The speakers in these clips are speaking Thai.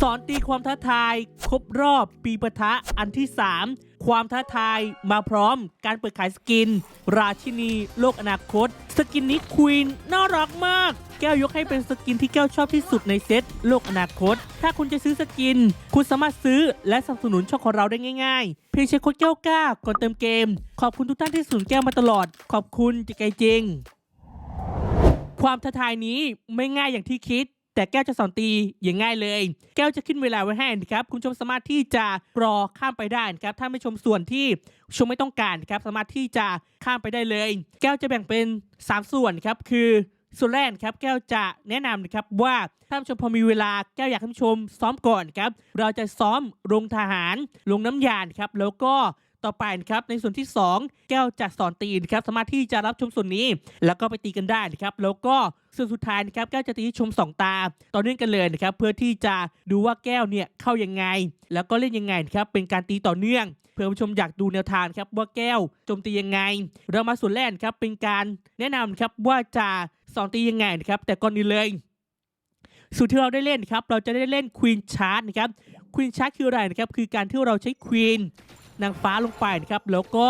สอนตีความท้าทาย ครบรอบปีปะทะอันที่ 3 ความท้าทายมาพร้อมการเปิดขายสกิน ราชินีโลกอนาคต สกินนี้ควีนน่ารักมาก แก้วยกให้เป็นสกินที่แก้วชอบที่สุดในเซตโลกอนาคต ถ้าคุณจะซื้อสกิน คุณสามารถซื้อและสนับสนุนช่องของเราได้ง่าย ๆ เพียงใช้โค้ดแก้วกล้าก่อนเติมเกม ขอบคุณทุกท่านที่สนับสนุนแก้วมาตลอด ขอบคุณจากใจจริง ความท้าทายนี้ไม่ง่ายอย่างที่คิด แต่แก้วจะสอนตีอย่างง่ายเลย แก้วจะขึ้นเวลาไว้ให้นะครับคุณผู้ชมสามารถที่จะรอข้ามไปได้นะครับถ้าไม่ชมส่วนที่ชมไม่ต้องการครับสามารถที่จะข้ามไปได้เลย แก้วจะแบ่งเป็น 3 ส่วนครับคือส่วนแรกครับแก้วจะแนะนำนะครับว่าถ้าผู้ชมพอมีเวลาแก้วอยากให้ผู้ชมซ้อมก่อนครับเราจะซ้อมลงทหารลงน้ำยานครับแล้วก็ ต่อไปนะครับในส่วนที่ 2 แก้วจะสอนตีนะครับสามารถที่จะรับชมส่วนนี้ แล้วก็ไปตีกันได้นะครับแล้วก็ส่วนสุดท้ายนะครับแก้วจะตีชม 2 ตา ต่อเนื่องกันเลยนะครับเพื่อที่จะดูว่าแก้วเนี่ยเข้ายังไง แล้วก็เล่นยังไงนะครับเป็นการตีต่อเนื่องเพื่อผู้ชมอยากดูแนวทางครับว่าแก้วโจมตียังไง เรามาส่วนแรกครับเป็นการแนะนำครับว่าจะสอนตียังไงนะครับแต่ก่อนนี้เลยสูตรที่เราได้เล่นครับเราจะได้เล่นควีนชาร์ t นะครับควีนชาร์ t คืออะไรนะครับคือการที่เราใช้ควีน นางฟ้าลงไปนะครับแล้วก็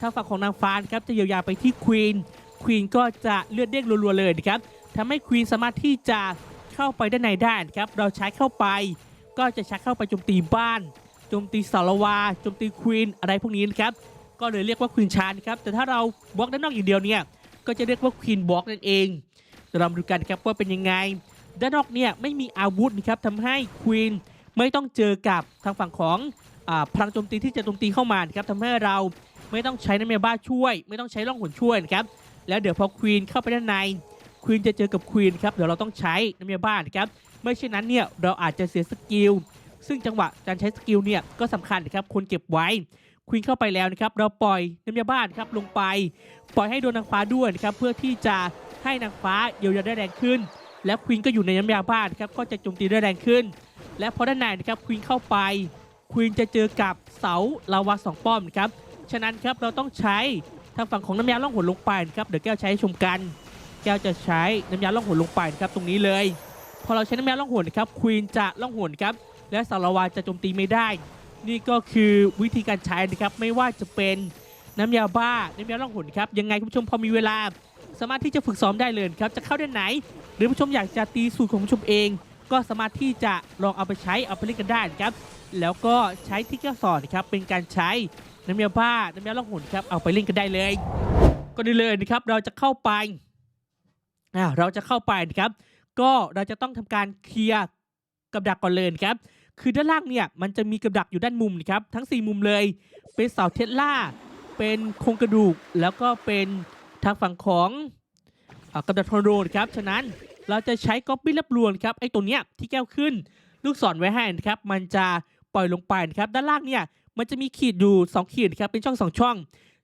ทางฝั่งของนางฟ้านะครับจะเยียวยาไปที่ควีนควีนก็จะเลือดเด้งรัวๆเลยนะครับทำให้ควีนสามารถที่จะเข้าไปด้านในได้นะครับเราใช้เข้าไป ก็จะชักเข้าไปโจมตีบ้านโจมตีสารวาโจมตีควีนอะไรพวกนี้นะครับก็เลยเรียกว่าควีนชาร์ t นครับแต่ถ้าเราบล็อกด้านนอกอย่างเดียวเนี่ยก็จะเรียกว่าควีนบล็อกนั่นเองเรามาดูกันครับว่าเป็นยังไง ด้านนอกเนี่ยไม่มีอาวุธนะครับทำให้ควีนไม่ต้องเจอกับทางฝั่งของ พลังโจมตีที่จะโจมตีเข้ามาครับทำให้เราไม่ต้องใช้น้ำยาบ้าช่วย ไม่ต้องใช้ล่องหนช่วยนะครับแล้วเดี๋ยวพอควีนเข้าไปด้านในควีนจะเจอกับควีนครับเดี๋ยวเราต้องใช้น้ำยาบ้านะครับไม่เช่นนั้นเนี่ยเราอาจจะเสียสกิลซึ่งจังหวะการใช้สกิลเนี่ยก็สำคัญนะครับควรเก็บไว้ควีนเข้าไปแล้วนะครับเราปล่อยน้ำยาบ้านครับลงไป ปล่อยให้โดนนางฟ้าด้วยนะครับเพื่อที่จะให้นางฟ้าเยียวยาได้แรงขึ้น และควีนก็อยู่ในน้ำยาบ้านครับก็จะโจมตีได้แรงขึ้น และพอด้านในนะครับควีนเข้าไป ควีนจะเจอกับเสาลาวาสองป้อมครับ ฉะนั้นครับเราต้องใช้ทางฝั่งของน้ำยาล่องหนลงไปครับเดี๋ยวแก้วใช้ชมกัน แก้วจะใช้น้ำยาล่องหนลงไปครับตรงนี้เลย พอเราใช้น้ำยาล่องหนนครับควีนจะล่องหนครับและเสาลาวาจะโจมตีไม่ได้ นี่ก็คือวิธีการใช้นะครับไม่ว่าจะเป็นน้ำยาบ้าน้ำยาล่องหนครับยังไงคุณผู้ชมพอมีเวลา สามารถที่จะฝึกซ้อมได้เลยครับจะเข้าด้านไหน หรือผู้ชมอยากจะตีสูตรของผู้ชมเอง ก็สามารถที่จะลองเอาไปใช้เอาไปเล่นกันได้นะครับ แล้วก็ใช้ที่แก้วสอนครับเป็นการใช้น้ำยาบ้าน้ำยาล่องหนครับเอาไปเล่นกันได้เลยก็ได้เลยนะครับเราจะเข้าไปอ่าเราจะเข้าไปนะครับ ก็เราจะต้องทำการเคลียร์กับดักก่อนเลยครับ คือด้านล่างเนี่ยมันจะมีกับดักอยู่ด้านมุมนะครับทั้ง 4 มุมเลย เป็นเสาเทสลาเป็นโครงกระดูก แล้วก็เป็นทางฝั่งของอกับดักทอร์โดนครับฉะนั้น เราจะใช้ก๊อปปี้รับรวนครับไอ้ตัวเนี้ยที่แก้วขึ้น ลูกศรไว้ให้นะครับมันจะปล่อยลงไปนะครับด้านล่างเนี่ยมันจะมีขีดอยู่ 2 ขีดครับเป็นช่อง 2 ช่อง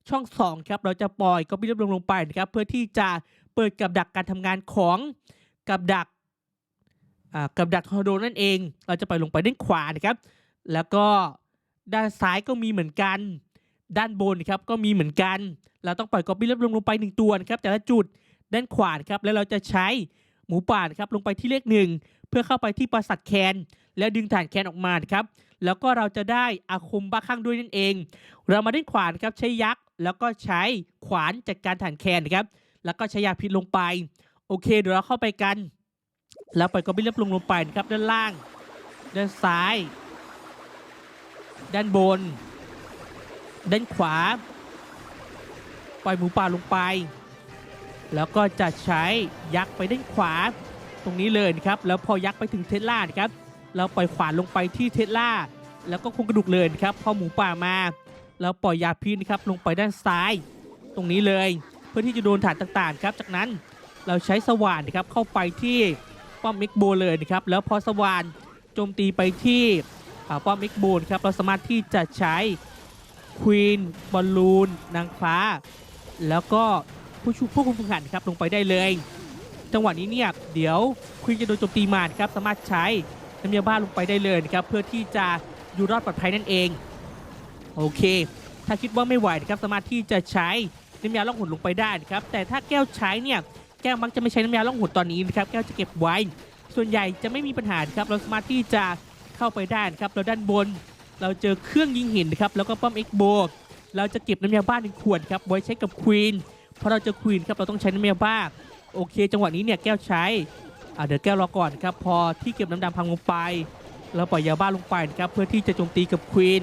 ช่อง 2 ครับ เราจะปล่อยก๊อปปี้รับรวนลงไปนะครับเพื่อที่จะเปิดกับดักการทำงานของกับดักอ่ากับดักทอร์โดนั่นเอง เราจะปล่อยลงไปด้านขวานะครับ แล้วก็ด้านซ้ายก็มีเหมือนกัน ด้านบนครับก็มีเหมือนกัน เราต้องปล่อยก๊อปปี้รับลงลงไปหนึ่งตัวนะครับแต่ละจุดด้านขวานครับแล้วเราจะใช้ หมูป่านะครับลงไปที่เลขหนึ่งเพื่อเข้าไปที่ปราสัตแคน แล้วดึงฐานแคนออกมาครับ แล้วก็เราจะได้อาคมบ้าข้างด้วยนั่นเอง เรามาด้านขวานครับใช้ยักษ์แล้วก็ใช้ขวานจัดการฐานแคนนะครับ แล้วก็ใช้ยาพิษลงไป โอเคเดี๋ยวเราเข้าไปกันแล้วไปล่อยก๊อปปี้รับลงลงไปนะครับด้านล่าง ด้านซ้าย ด้านบน ด้านขวา ปล่อยหมูป่าลงไป แล้วก็จะใช้ยักไปด้านขวาตรงนี้เลยนะครับ แล้วพอยักไปถึงเทสลาครับ เราปล่อยขวานลงไปที่เทสลาแล้วก็คงกระดูกเลยนะครับพอหมูป่ามาเราปล่อยยาพิษนะครับลงไปด้านซ้าย ตรงนี้เลย เพื่อที่จะโดนฐานต่างๆครับจากนั้นเราใช้สว่านนะครับเข้าไปที่ป้อมมิกโบเลยนะครับแล้วพอสว่านโจมตีไปที่ป้อมมิกโบนครับเราสามารถที่จะใช้ควีนบอลลูนนางฟ้า แล้วก็ ผู้ชูผู้คุมฝึกหัดครับลงไปได้เลย จังหวะนี้เนี่ยเดี๋ยวควีนจะโดนโจมตีมานครับสามารถใช้น้ำยาบ้าลงไปได้เลยนะครับเพื่อที่จะอยู่รอดปลอดภัยนั่นเอง โอเค ถ้าคิดว่าไม่ไหวนะครับสามารถที่จะใช้น้ำยาล่องหนลงไปได้นะครับแต่ถ้าแก้วใช้เนี่ยแก้วมักจะไม่ใช้น้ำยาล่องหนตอนนี้นะครับแก้วจะเก็บไว้ ส่วนใหญ่จะไม่มีปัญหาครับเราสามารถที่จะเข้าไปได้ครับแล้วด้านบนเราเจอเครื่องยิงหินนะครับแล้วก็ป้อมเอ็กโบเราจะเก็บน้ำยาบ้าหนึ่งขวดครับไว้ใช้กับควีน เพราะเราจอควีนครับเราต้องใช้น้ำยาบ้าโอเค จังหวะนี้เนี่ยแก้วใช้อ่าเดี๋ยวแก้วรอก่อนครับพอที่เก็บน้ำดำพังลงไปเราปล่อยยาบ้าลงไปนะครับเพื่อที่จะโจมตีกับควีน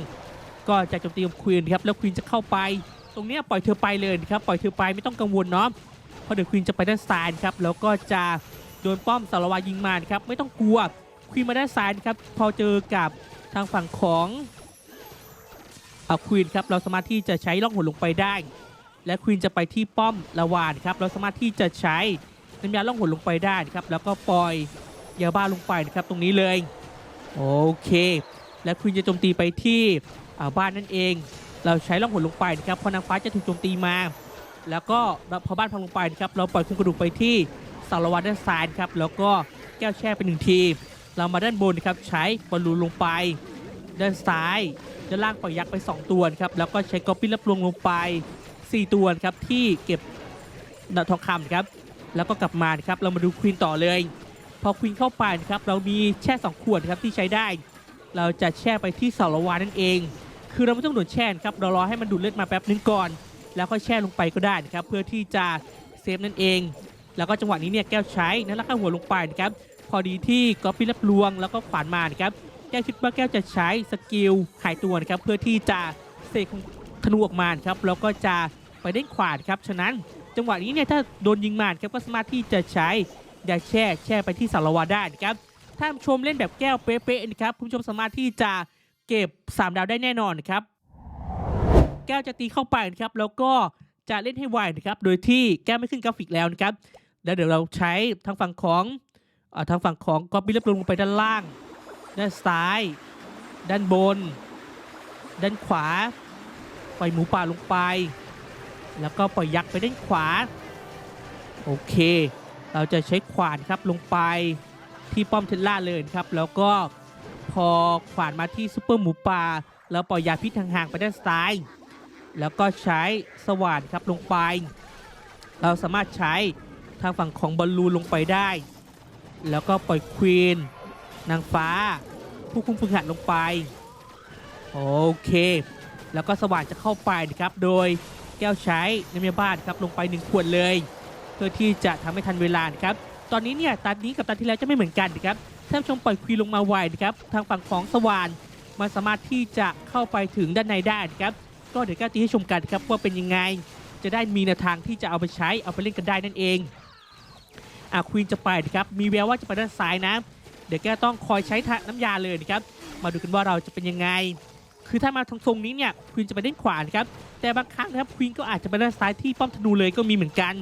ก็จะโจมตีกับควีนครับแล้วควีนจะเข้าไป ตรงนี้ปล่อยเธอไปเลยนะครับปล่อยเธอไปไม่ต้องกังวลเนาะเพราะเดี๋ยวควีนจะไปด้านซ้ายครับแล้วก็จะโดนป้อมสารวายิงมานครับไม่ต้องกลัวควีนมาด้านซ้ายครับพอเจอกับทางฝั่งของเอาควีนครับเราสามารถที่จะใช้ล่องหนลงไปได้ และควีนจะไปที่ป้อมละวานครับเราสามารถที่จะใช้น้ำยาล่องหนลงไปได้ครับแล้วก็ปล่อยยาบ้าลงไปนะครับตรงนี้เลยโอเค และควีนจะโจมตีไปที่บ้านนั่นเอง เราใช้ล่องหนลงไปนะครับเพอนางฟ้าจะถูกโจมตีมา แล้วก็พอบ้านพังลงไปนะครับเราปล่อยคุมกระดูกไปที่สารวัตรด้านซ้ายครับแล้วก็แก้วแช่ไปหนึ่งที เรามาด้านบนนะครับใช้บอลลูนลงไป ด้านซ้ายด้านล่างปล่อยยักษ์ไป 2 ตัวครับแล้วก็ใช้กอปปี้รับลวงลงไป 4 ตัวครับที่เก็บทองคำครับแล้วก็กลับมาครับเรามาดูควีนต่อเลย พอควีนเข้าไปครับเรามีแช่ 2 ขวดครับที่ใช้ได้ เราจะแช่ไปที่สารวานั่นเอง คือเราไม่ต้องโดนแช่นครับเรารอให้มันดูดเลือดมาแป๊บนึงก่อน แล้วก็แช่ลงไปก็ได้นะครับเพื่อที่จะเซฟนั่นเอง แล้วก็จังหวะนี้เนี่ยแก้วใช้นะแล้วก็หัวลงไปนะครับพอดีที่ก๊อปปี้รับลวงแล้วก็ขวานมานะครับแก้วคิดว่าแก้วจะใช้สกิลหายตัวนะครับเพื่อที่จะเสกธนูออกมานครับแล้วก็จะ ไปเด้งขวานครับฉะนั้นจังหวะนี้เนี่ยถ้าโดนยิงมานะครับก็สามารถที่จะใช้ยาแช่แช่ไปที่สารวาได้นะครับถ้าชมเล่นแบบแก้วเป๊ะๆนะครับคุณผู้ชมสามารถที่จะเก็บ 3 ดาวได้แน่นอนนะครับแก้วจะตีเข้าไปนะครับแล้วก็จะเล่นให้ไวนะครับโดยที่แก้วไม่ขึ้นกราฟิกแล้วนะครับแล้วเดี๋ยวเราใช้ทางฝั่งของอทางฝั่งของกอบบิลเลลงไปด้านล่าง ด้านซ้าย ด้านบน ด้านขวา ไปหมูป่าลงไป แล้วก็ปล่อยยักษ์ไปด้านขวา โอเค เราจะใช้ขวานครับลงไปที่ป้อมเทสล่าเลยครับ แล้วก็พอขวานมาที่ซูเปอร์หมูป่าแล้วปล่อยยาพิษห่างๆไปด้านซ้าย แล้วก็ใช้สว่านครับลงไป เราสามารถใช้ทางฝั่งของบอลลูนลงไปได้ แล้วก็ปล่อยควีนนางฟ้า ผู้คุมฝึกหัดลงไป โอเค แล้วก็สว่านจะเข้าไปนะครับ โดย แก้วใช้น้ำยาบ้านครับลงไปหนึ่งขวดเลย เพื่อที่จะทำให้ทันเวลานะครับตอนนี้เนี่ยตานี้กับตาที่แล้วจะไม่เหมือนกันนะครับท่านชมปล่อยควีนลงมาไวนะครับทางฝั่งของสว่านมันสามารถที่จะเข้าไปถึงด้านในได้นะครับก็เดี๋ยวก้วตีให้ชมกันครับว่าเป็นยังไง จะได้มีแนวทางที่จะเอาไปใช้เอาไปเล่นกันได้นั่นเองอะควีนจะไปนะครับมีแววว่าจะไปด้านซ้ายนะ เดี๋ยวแกต้องคอยใช้ทางน้ำยาเลยนะครับมาดูกันว่าเราจะเป็นยังไง คือถ้ามาทางทรงนี้เนี่ยควีนจะไปด้านขวานะครับแต่บางครั้งนะครับควีนก็อาจจะไปด้านซ้ายที่ป้อมธนูเลยก็มีเหมือนกัน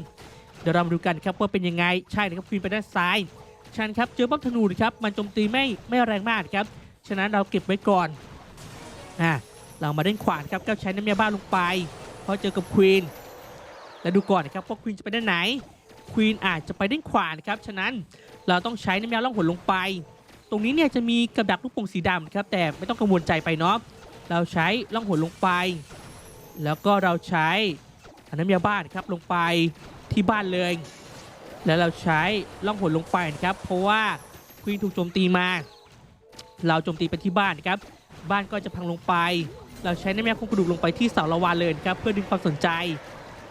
เดี๋ยวเรามาดูกันครับว่าเป็นยังไงใช่นะครับควีนไปด้านซ้ายฉันครับเจอป้อมธนูนะครับมันโจมตีไม่ไม่แรงมากครับฉะนั้นเราเก็บไว้ก่อนอะเรามาด้านขวานครับก็ใช้น้ำยาบ้าลงไปเพราะเจอกับควีนแล้วดูก่อนนะครับว่าควีนจะไปด้านไหนควีนอาจจะไปด้านขวานะครับฉะนั้นเราต้องใช้น้ำยาล่องหนลงไป ตรงนี้เนี่ยจะมีกับดักลูกโป่งสีดำนะครับแต่ไม่ต้องกังวลใจไปเนาะ เราใช้ล่องหนลงไป แล้วก็เราใช้น้ำยาบ้านครับลงไปที่บ้านเลย แล้วเราใช้ล่องหนลงไปนะครับ เพราะว่าควีนถูกโจมตีมา เราโจมตีไปที่บ้านนะครับ บ้านก็จะพังลงไป เราใช้น้ำยาคุมกระดูกลงไปที่เสาละวานเลยนะครับ เพื่อดึงความสนใจ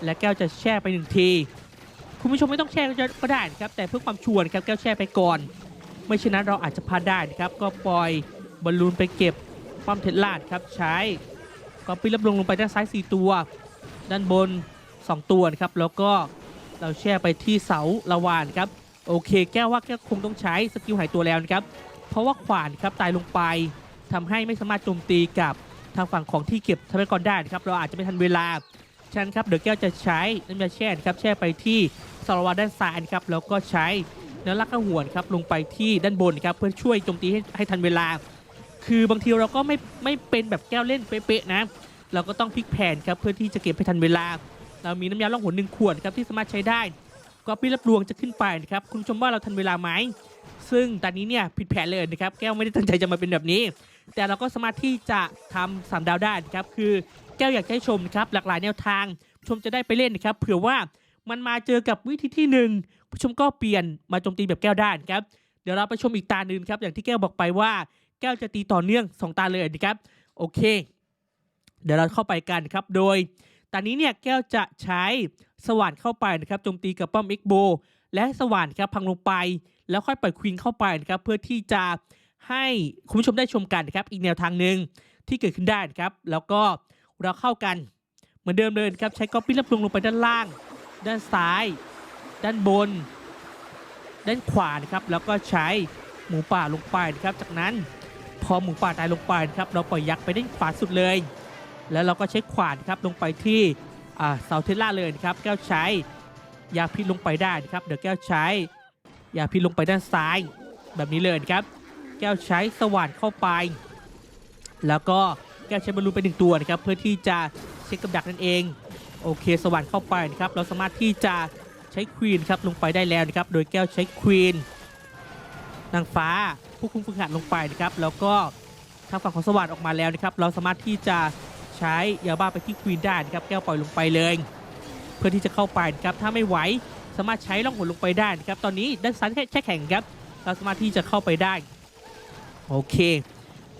และแก้วจะแช่ไปหนึ่งที คุณผู้ชมไม่ต้องแช่ก็ได้นะครับ แต่เพื่อความชวนครับแก้วแช่ไปก่อน ไม่เช่นนั้นเราอาจจะพลาดได้นะครับ ก็ปล่อยบอลลูนไปเก็บ ป้อมเทสลาดครับใช้ก็ปีรับลงลงไปด้านซ้าย 4 ตัว ด้านบน 2 ตัวนะครับ แล้วก็เราแช่ไปที่เสาละวานครับ โอเค แก้วว่าแก้วคงต้องใช้สกิลหายตัวแล้วนะครับ เพราะว่าขวานครับตายลงไปทำให้ไม่สามารถโจมตีกับทางฝั่งของที่เก็บทรัพยากรได้นะครับ เราอาจจะไม่ทันเวลาฉะนั้นครับเดี๋ยวแก้วจะใช้น้ำยาแช่ครับแช่ไปที่สารวัตรด้านซ้ายครับแล้วก็ใช้เนื้อลักข้าหวนครับลงไปที่ด้านบนครับเพื่อช่วยโจมตีให้ให้ทันเวลา คือบางทีเราก็ไม่ไม่เป็นแบบแก้วเล่นเป๊ะๆนะ เราก็ต้องพลิกแผนครับเพื่อที่จะเก็บให้ทันเวลา เรามีน้ำยาล่องหนหนึ่งขวดครับที่สามารถใช้ได้ก็ปีรับรวงจะขึ้นไปนะครับคุณชมว่าเราทันเวลาไหมซึ่งตอนนี้เนี่ยผิดแผนเลยนะครับแก้วไม่ได้ตั้งใจจะมาเป็นแบบนี้ แต่เราก็สามารถที่จะทำสามดาวได้นะครับคือแก้วอยากให้ชมครับหลากหลายแนวทาง ชมจะได้ไปเล่นนะครับเผื่อว่ามันมาเจอกับวิธีที่หนึ่งผู้ชมก็เปลี่ยนมาโจมตีแบบแก้วได้นะครับเดี๋ยวเราไปชมอีกตาหนึ่งครับอย่างที่แก้วบอกไปว่า แก้วจะตีต่อเนื่องสองตาเลยนะครับโอเค เดี๋ยวเราเข้าไปกันครับโดยตอนนี้เนี่ยแก้วจะใช้สว่านเข้าไปนะครับโจมตีกับป้อมเอ็กโบและสว่านครับพังลงไป แล้วค่อยปล่อยควีนเข้าไปนะครับเพื่อที่จะให้คุณผู้ชมได้ชมกันนะครับอีกแนวทางหนึ่งที่เกิดขึ้นได้นะครับ แล้วก็เราเข้ากันเหมือนเดิมเลยครับใช้ก๊อปปี้รับลงลงไปด้านล่าง ด้านซ้าย ด้านบน ด้านขวานะครับแล้วก็ใช้หมูป่าลงไปนะครับจากนั้น พอหมูป่าตายลงไปนะครับเราปล่อยยักษ์ไปด้านขวาสุดเลย แล้วเราก็ใช้ขวานครับลงไปที่เสาเทสลาเลยนะครับแก้วใช้ยาพิษลงไปได้นะครับเดี๋ยวแก้วใช้ยาพิษลงไปด้านซ้าย แบบนี้เลยนะครับ แก้วใช้สว่านเข้าไป แล้วก็แก้วใช้บอลลูนไปหนึ่งตัวนะครับเพื่อที่จะเช็คกับดักนั่นเองโอเคสว่านเข้าไปนะครับเราสามารถที่จะใช้ควีนครับลงไปได้แล้วนะครับโดยแก้วใช้ควีนนางฟ้า ผู้คุมฝึกหัดลงไปนะครับแล้วก็ทางฝั่งของสว่านออกมาแล้วนะครับเราสามารถที่จะใช้ยาบ้าไปที่ควีนได้นะครับแก้วปล่อยลงไปเลย เพื่อที่จะเข้าไปนะครับถ้าไม่ไหวสามารถใช้ล่องหนลงไปได้นะครับตอนนี้ด้านซ้ายแค่แค่แข่งครับเราสามารถที่จะเข้าไปได้โอเค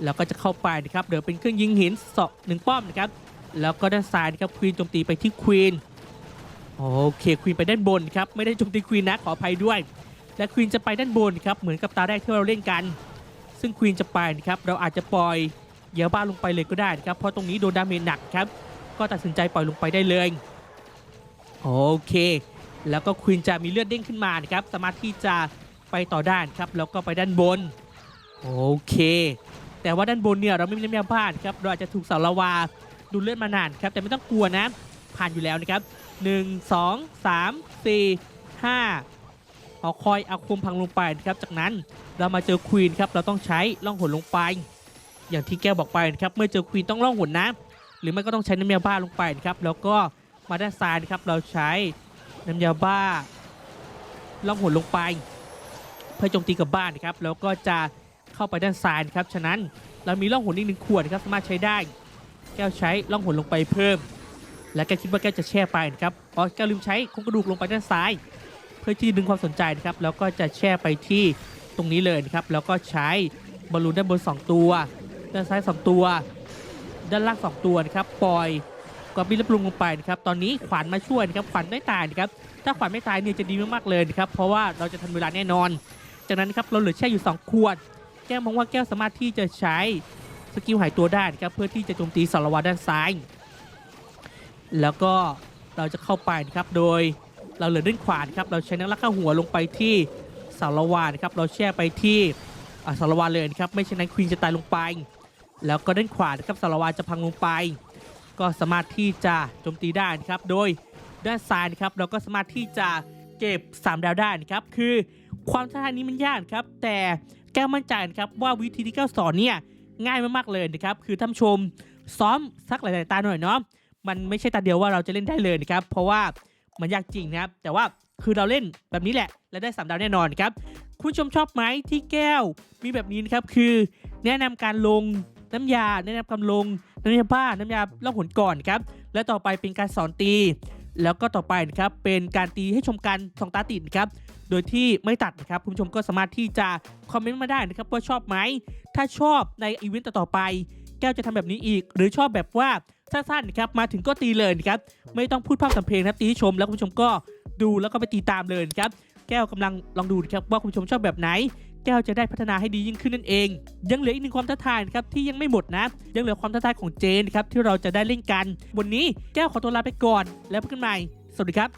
แล้วก็จะเข้าไปนะครับเดี๋ยวเป็นเครื่องยิงหินสองหนึ่งป้อมนะครับแล้วก็ด้านซ้ายนะครับควีนโจมตีไปที่ควีนโอเคควีนไปด้านบนครับไม่ได้โจมตีควีนนะขออภัยด้วย และควีนจะไปด้านบนครับเหมือนกับตาแรกที่เราเล่นกัน ซึ่งควีนจะไปนะครับเราอาจจะปล่อยเหยาบ้าลงไปเลยก็ได้นะครับเพราะตรงนี้โดนดาเมจหนักครับก็ตัดสินใจปล่อยลงไปได้เลยโอเค แล้วก็ควีนจะมีเลือดเด้งขึ้นมานะครับสามารถที่จะไปต่อด้านครับแล้วก็ไปด้านบนโอเค แต่ว่าด้านบนเนี่ยเราไม่มีน้ำยาบ้านครับเราอาจจะถูกเสาละวาดูเลือดมานานครับแต่ไม่ต้องกลัวนะผ่านอยู่แล้วนะครับ 1 2 3 4 5ห อคอยอาคมพังลงไปนะครับจากนั้นเรามาเจอควีนครับเราต้องใช้ล่องหนลงไป อย่างที่แก้วบอกไปนะครับเมื่อเจอควีนต้องล่องหนนะหรือไม่ก็ต้องใช้น้ำยาบ้าลงไปนะครับแล้วก็มาด้านซ้ายนะครับเราใช้น้ำยาบ้าล่องหนลงไป เพื่อโจมตีกับบ้านนะครับแล้วก็จะเข้าไปด้านซ้ายนะครับฉะนั้นเรามีล่องหนอีกหนึ่งขวดนะครับสามารถใช้ได้ แก้วใช้ล่องหนลงไปเพิ่ม และแก้วคิดว่าแก้วจะแช่ไปนะครับอ๋อแก้วลืมใช้โครงกระดูกลงไปด้านซ้าย พื่อที่ดึงความสนใจนะครับแล้วก็จะแช่ไปที่ตรงนี้เลยนะครับแล้วก็ใช้บอลลูนด้านบน 2 ตัว ด้านซ้าย 2 ตัว ด้านล่าง 2 ตัวนะครับปล่อยกอบบินและปรุงลงไปนะครับตอนนี้ขวานมาช่วยนะครับขวานไม่ตายนะครับถ้าขวานไม่ตายเนี่ยจะดีมากๆเลยนะครับเพราะว่าเราจะทันเวลาแน่นอน จากนั้นนะครับเราเหลือแช่อยู่ 2 ขวด แก้วมองว่าแก้วสามารถที่จะใช้สกิลหายตัวได้นะครับเพื่อที่จะโจมตีสารวัตรด้านซ้าย แล้วก็เราจะเข้าไปนะครับโดย เราเหลือด้านขวานครับเราใช้นักลักข้าหัวลงไปที่สารวานครับเราแช่ไปที่สารวานเลยนะครับไม่เช่นนั้นควีนจะตายลงไป แล้วก็ด้านขวานะครับสารวานจะพังลงไป ก็สามารถที่จะโจมตีได้นะครับโดยด้านซ้ายนะครับเราก็สามารถที่จะเก็บ 3 ดาวได้นะครับคือความท้าทายนี้มันยากครับ แต่แก้วมั่นใจนะครับว่าวิธีที่แก้วสอนเนี่ยง่ายมากๆเลยนะครับคือท่านชมซ้อมสักหลายๆตาหน่อยเนาะมันไม่ใช่ตาเดียวว่าเราจะเล่นได้เลยนะครับเพราะว่า มันยากจริงนะครับ แต่ว่าคือเราเล่นแบบนี้แหละ และได้สามดาวแน่นอนครับ คุณชมชอบไหมที่แก้วมีแบบนี้นะครับ คือแนะนำการลงน้ำยา แนะนำการลงน้ำยาบ้าน้ำยาล่องหนก่อนครับ และต่อไปเป็นการสอนตี แล้วก็ต่อไปนะครับเป็นการตีให้ชมกันสองตาติดครับโดยที่ไม่ตัดนะครับคุณผู้ชมก็สามารถที่จะคอมเมนต์มาได้นะครับว่าชอบไหม ถ้าชอบในอีเวนต์ต่อๆไป แก้วจะทำแบบนี้อีก หรือชอบแบบว่า สั้นๆนะครับมาถึงก็ตีเลยนะครับไม่ต้องพูดพร่ำทำเพลงนะครับตีให้ชมแล้วคุณผู้ชมก็ดูแล้วก็ไปตีตามเลยนะครับแก้วกำลังลองดูนะครับว่าคุณผู้ชมชอบแบบไหน แก้วจะได้พัฒนาให้ดียิ่งขึ้นนั่นเอง ยังเหลืออีกหนึ่งความท้าทายนะครับที่ยังไม่หมดนะ ยังเหลือความท้าทายของเจนนะครับที่เราจะได้เล่นกัน วันนี้แก้วขอตัวลาไปก่อนแล้วพบกันใหม่ สวัสดีครับ